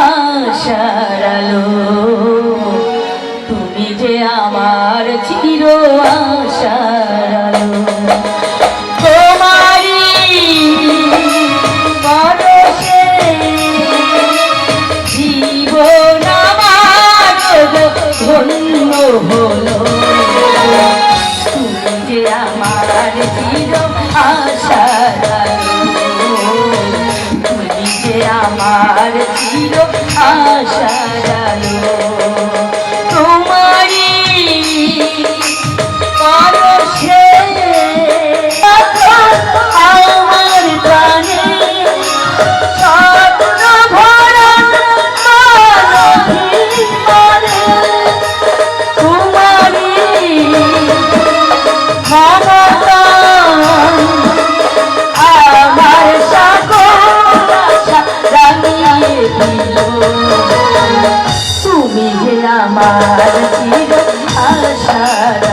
আশার আলো। তুমি যে আমার চির আশার আলো। ধন্য হলো। তুমি যে আমার চির আমার চির আমার চির আশার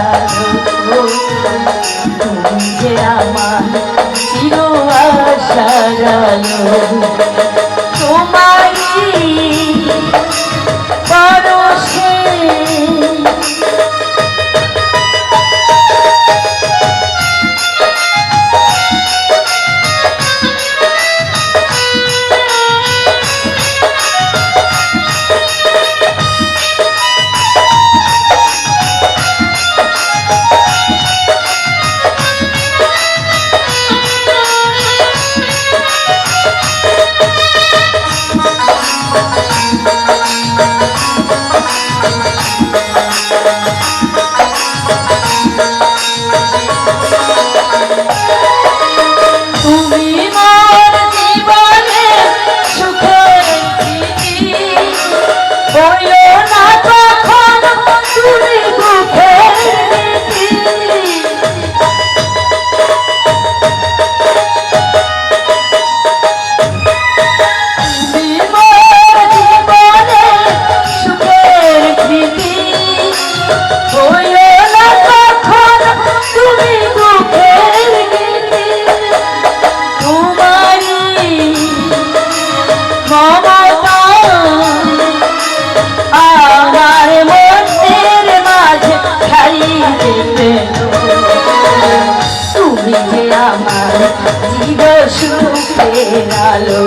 জীব সুখের আলো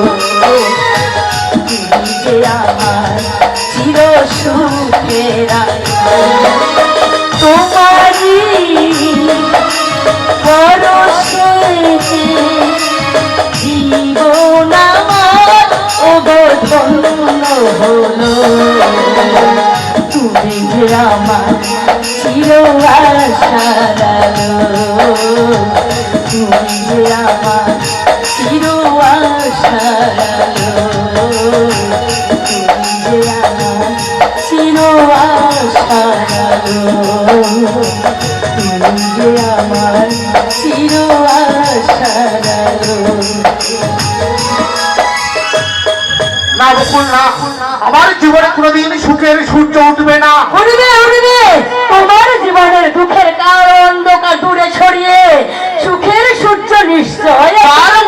তুমি যে আমার চির সুখের আলো তোমারি পরশে জীবন আমার অবধন্য হলো। তুমি যে আমার চির আশার আলো তুমি আমার চির আশার তুমি আমার চির আশার তুমি আমার চির আশার না গোকুল না আমার জীবনে কোনোদিন সুখের সূর্য উঠবে না। উঠবে উঠবে। তোমার জীবনের দুঃখের কারণ অন্ধকার দূরে ছড়িয়ে সুখের সূর্য নিশ্চয় তার